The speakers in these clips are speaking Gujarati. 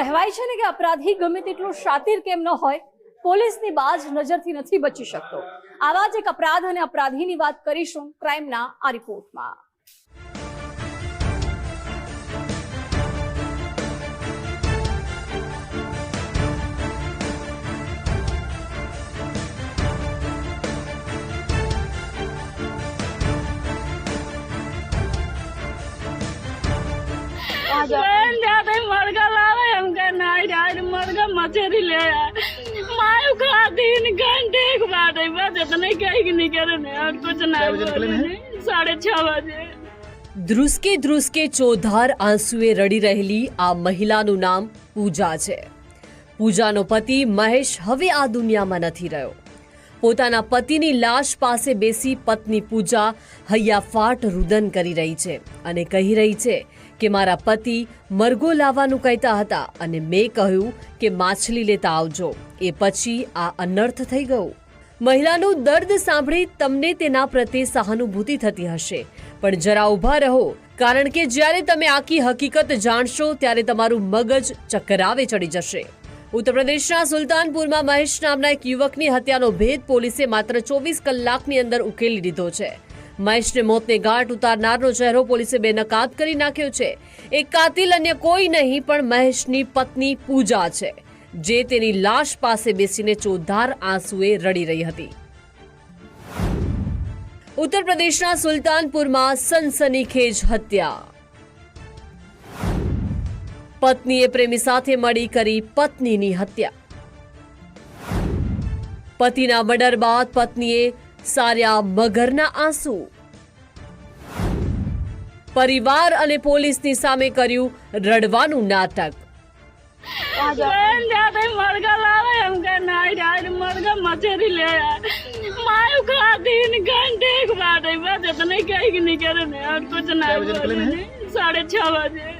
કહેવાય છે ને કે અપરાધી ગમે તેટલો શાતિર કેમ ન હોય, પોલીસની બાજ નજરથી નથી બચી શકતો આવા જ એક અપરાધ અને અપરાધીની વાત કરીશું ક્રાઇમના આ રિપોર્ટમાં Yeah. ભાઈ કંઈક ધ્રુસકે ધ્રુસકે ચોધાર આંસુએ રડી રહેલી આ મહિલાનું નામ પૂજા છે. પૂજાનો પતિ મહેશ હવે આ દુનિયામાં નથી રહ્યો. પોતાના પતિની લાશ પાસે બેસી પત્ની પૂજા હૈયાફાટ રુદન કરી રહી છે અને કહી રહી છે કે મારા પતિ મરઘો લાવવાનું કહેતા હતા અને મેં કહ્યું કે માછલી લેતા આવજો. એ પછી આ અનર્થ થઈ ગયું. મહિલાનું દર્દ સાંભળી તમને તેના પ્રત્યે સહાનુભૂતિ થતી હશે. પણ જરા ઊભા રહો, કારણ કે જ્યારે તમે આખી હકીકત જાણશો, ત્યારે તમારું મગજ ચક્કરાવે ચડી જશે. ઉત્તર પ્રદેશના સુલતાનપુરમાં મહેશ નામના એક યુવકની હત્યાનો ભેદ પોલીસે માત્ર ચોવીસ કલાકની અંદર ઉકેલી દીધો છે. મહેશને મોતને ગાંઠ ઉતારનારનો ચહેરો પોલીસે બેનકાબ કરી નાખ્યો છે. એક કાતિલ અન્ય કોઈ નહીં, પણ મહેશની પત્ની પૂજા છે. જે તેની લાશ પાસે બેસીને ચોધાર આંસુએ રડી રહી હતી. ઉત્તર પ્રદેશના સુલતાનપુરમાં સનસનીખેજ હત્યા. પત્નીએ પ્રેમી સાથે મળી કરી પત્નીની હત્યા. પતિના મર્ડર બાદ પત્નીએ સાર્યા મગરના આંસુ. પરિવાર અને પોલીસની સામે કર્યું રડવાનું નાટક. जाते ही मरगा लावे हमका नाई डाल मरगा मछली ले आए मायू खा तीन घंटे के बाद आई बस इतना कहीं की नहीं करे नहीं और कुछ नहीं बोले नहीं साढ़े छह बजे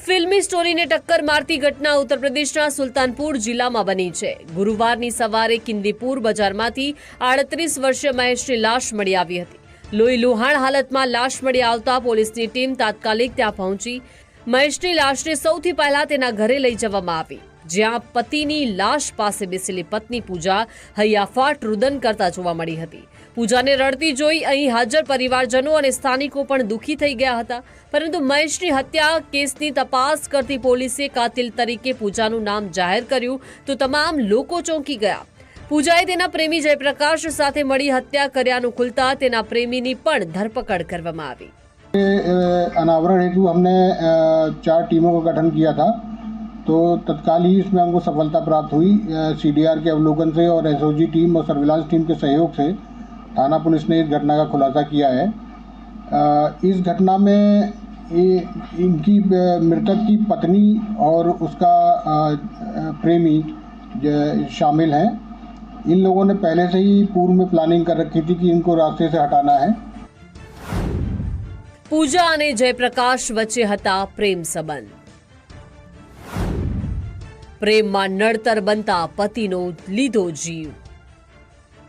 ફિલ્મી સ્ટોરીને ટક્કર મારતી ઘટના ઉત્તર પ્રદેશના સુલતાનપુર જિલ્લામાં બની છે ગુરુવારની સવારે કિંદીપુર બજારમાંથી આડત્રીસ વર્ષીય મહેશની લાશ મળી આવી હતી લોહી લુહાણ હાલતમાં લાશ મળી આવતા પોલીસની ટીમ તાત્કાલિક ત્યાં પહોંચી મહેશની લાશને સૌથી પહેલા તેના ઘરે લઈ જવામાં આવી. જ્યાં પતિની લાશ પાસે બેસેલી પત્ની પૂજા હૈયાફાટ રુદન કરતા જોવા મળી હતી. પૂજાને રડતી જોઈ અહીં હાજર પરિવારજનો અને સ્થાનિકો પણ દુઃખી થઈ ગયા હતા. પરંતુ મહેશની હત્યા કેસની તપાસ કરતી પોલીસે કાતિલ તરીકે પૂજાનું નામ જાહેર કર્યું તો તમામ લોકો ચોંકી ગયા. પૂજાએ તેના પ્રેમી જયપ્રકાશ સાથે મળી હત્યા કર્યાનું ખુલતા તેના પ્રેમીની પણ ધરપકડ કરવામાં આવી. अनावरण हेतु हमने चार टीमों का गठन किया था। तो तत्काल ही इसमें हमको सफलता प्राप्त हुई सीडीआर के अवलोकन से और एसओजी टीम और सर्विलांस टीम के सहयोग से थाना पुलिस ने इस घटना का खुलासा किया है। इस घटना में इनकी मृतक की पत्नी और उसका प्रेमी शामिल हैं। इन लोगों ने पहले से ही पूर्व में प्लानिंग कर रखी थी कि इनको रास्ते से हटाना है। પૂજા અને જયપ્રકાશ વચ્ચે હતા પ્રેમ સંબંધ. પ્રેમમાં નડતર બનતા પતિનો લીધો જીવ.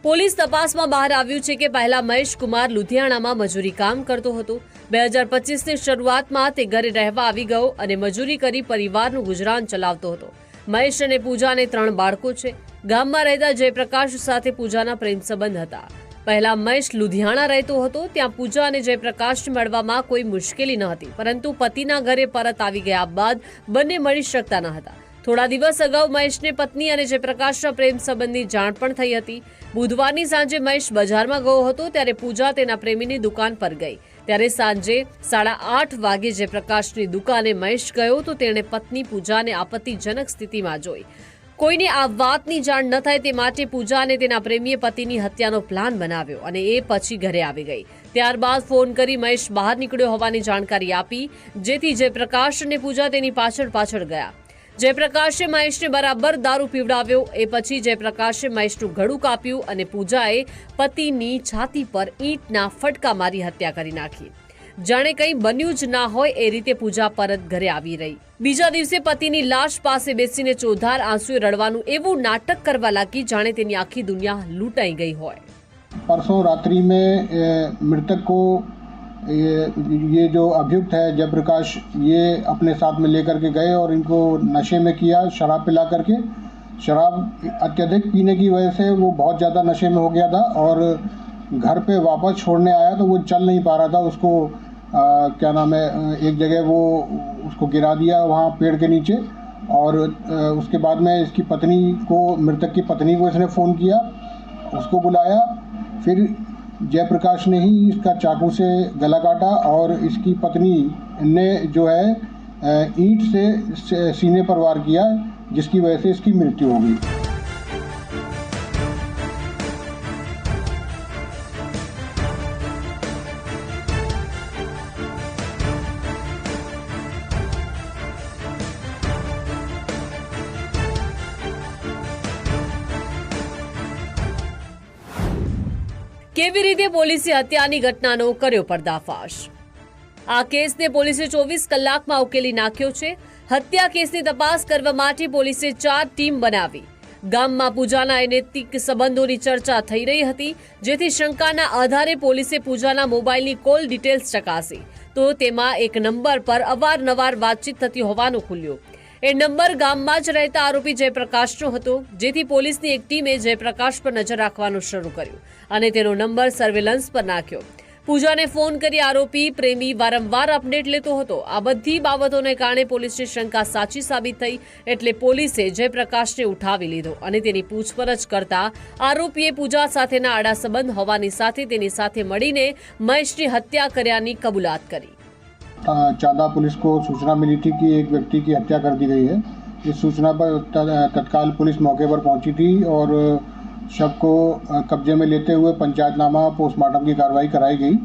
પોલીસ તપાસમાં બહાર આવ્યું છે કે પહેલા મહેશ કુમાર લુધિયાણામાં મજૂરી કામ કરતો હતો. બે હજાર પચીસની શરૂઆતમાં તે ઘરે રહેવા આવી ગયો અને મજૂરી કરી પરિવારનું ગુજરાન ચલાવતો હતો. મહેશ અને પૂજાને ત્રણ બાળકો છે. ગામમાં રહેતા જયપ્રકાશ સાથે પૂજાના પ્રેમ સંબંધ હતા. પહેલા મહેશ લુધિયાણા રહેતો હતો, ત્યાં પૂજા અને જયપ્રકાશને મળવામાં કોઈ મુશ્કેલી ન હતી, પરંતુ પતિના ઘરે પરત આવી ગયા બાદ બંને મળી શકતા ન હતા. થોડા દિવસ અગાઉ મહેશને પત્ની અને જયપ્રકાશના પ્રેમ સંબંધની જાણ પણ થઈ હતી. બુધવારની સાંજે મહેશ બજારમાં ગયો હતો, ત્યારે પૂજા તેના પ્રેમીની દુકાન પર ગઈ. ત્યારે સાંજે સાડા આઠ વાગે જયપ્રકાશની દુકાને મહેશ ગયો તો તેણે પત્ની પૂજાને આપત્તિજનક સ્થિતિમાં જોઈ. કોઈને આ વાતની જાણ ન થાય તે માટે પૂજા અને તેના પ્રેમીએ પતિની હત્યાનો પ્લાન બનાવ્યો અને એ પછી ઘરે આવી ગઈ. ત્યારબાદ ફોન કરી મહેશ બહાર નીકળ્યો હોવાની જાણકારી આપી, જેથી જયપ્રકાશ અને પૂજા તેની પાછળ પાછળ ગયા. જયપ્રકાશે મહેશને બરાબર દારૂ પીવડાવ્યો, એ પછી જયપ્રકાશે મહેશનું ઘડું કાપ્યું અને પૂજાએ પતિની છાતી પર ઈંટના ફટકા મારી હત્યા કરી નાખી. જાણે કંઈ બન્યું જ ના હોય એ રીતે પૂજા પરત ઘરે આવી રહી બીજા દિવસે પતિની લાશ પાસે બેસીને ચોધાર આંસુએ રડવાનું એવું નાટક કરવા લાગી જાણે તેની આખી દુનિયા લૂંટાઈ ગઈ હોય परसों रात्रि में अ, मृतक को ये ये जो अभियुक्त है जयप्रकाश ये अपने साथ में लेकर के गए और इनको नशे में किया शराब पिला करके शराब अत्यधिक पीने की वजह से वो बहुत ज़्यादा नशे में हो गया था और घर पे वापस छोड़ने आया तो वो चल नहीं पा रहा था उसको आ, क्या नाम है एक जगह वो उसको गिरा दिया वहाँ पेड़ के नीचे और उसके बाद में इसकी पत्नी को, मृतक की पत्नी को इसने फ़ोन किया, उसको बुलाया, फिर जयप्रकाश ने ही इसका चाकू से गला काटा और इसकी पत्नी ने जो है ईंट से सीने पर वार किया, जिसकी वजह से इसकी मृत्यु हो गई। કેવી રીતે પોલીસે હત્યાની ઘટનાનો કર્યો પર્દાફાશ? આ કેસને પોલીસે ચોવીસ કલાકમાં ઉકેલી નાખ્યો છે. હત્યા કેસની તપાસ કરવા માટે પોલીસે ચાર ટીમ બનાવી. ગામમાં પૂજાના અનૈતિક સંબંધોની ચર્ચા થઈ રહી હતી, જેથી શંકાના આધારે પોલીસે પૂજાના મોબાઈલની કોલ ડિટેલ્સ ચકાસી. તો તેમાં એક નંબર પર અવારનવાર વાતચીત થતી હોવાનું ખુલ્યું. એ નંબર ગામમાં જ રહેતા આરોપી જયપ્રકાશનો હતો. જેથી પોલીસની એક ટીમે જયપ્રકાશ પર નજર રાખવાનું શરૂ કર્યું અને તેનો નંબર સર્વેલન્સ પર નાખ્યો. પૂજાને ફોન કરી આરોપી પ્રેમી વારંવાર અપડેટ લેતો હતો. આ બધી બાબતોને કારણે પોલીસની શંકા સાચી સાબિત થઈ એટલે પોલીસે જયપ્રકાશને ઉઠાવી લીધો અને તેની પૂછપરછ કરતા આરોપીએ પૂજા સાથેના આડા સંબંધ હોવાની સાથે તેની સાથે મળીને મહેશની હત્યા કર્યાની કબૂલાત કરી. चांदा पुलिस को सूचना मिली थी कि एक व्यक्ति की हत्या कर दी गई है। इस सूचना पर तत्काल पुलिस मौके पर पहुँची थी और शव को कब्जे में लेते हुए पंचायतनामा पोस्टमार्टम की कार्रवाई कराई गई।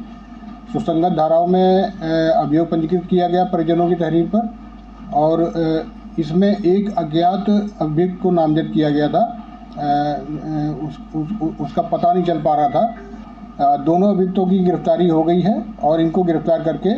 सुसंगत धाराओं में अभियोग पंजीकृत किया गया परिजनों की तहरीर पर और इसमें एक अज्ञात अभियुक्त को नामजद किया गया था। उस, उस, उसका पता नहीं चल पा रहा था। दोनों अभियुक्तों की गिरफ्तारी हो गई है और इनको गिरफ़्तार करके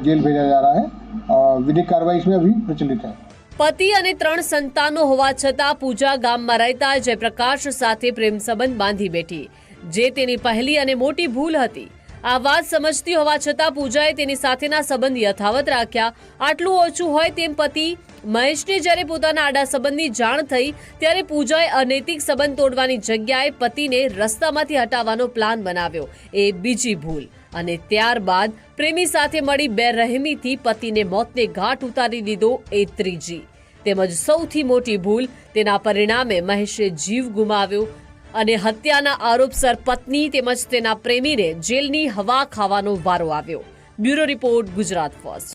जेल भेजा जा रहा है और विधिक कार्रवाई इसमें अभी प्रचलित है પતિ અને ત્રણ સંતાનો હોવા છતાં પૂજા ગામમાં રહેતા જયપ્રકાશ સાથે પ્રેમ સંબંધ બાંધી બેઠી જે તેની પહેલી અને મોટી ભૂલ હતી આ વાત સમજતી હોવા છતાં પૂજાએ તેની સાથેના સંબંધ યથાવત રાખ્યા આટલું ઓછું હોય તેમ પતિ મહેશને જ્યારે પોતાના આડા સંબંધની જાણ થઈ ત્યારે પૂજાએ અનૈતિક સંબંધ તોડવાની જગ્યાએ પતિને રસ્તામાંથી હટાવવાનો પ્લાન બનાવ્યો એ બીજી ભૂલ અને ત્યારબાદ પ્રેમી સાથે મળી બેરહેમીથી પતિને મોતને ઘાટ ઉતારી દીધો એ ત્રીજી. તેમજ સૌથી મોટી ભૂલ, તેના પરિણામે મહેશે જીવ ગુમાવ્યો અને હત્યાના આરોપસર પત્ની તેમજ તેના પ્રેમીને જેલની હવા ખાવાનો વારો આવ્યો. Bureau report Gujarat first.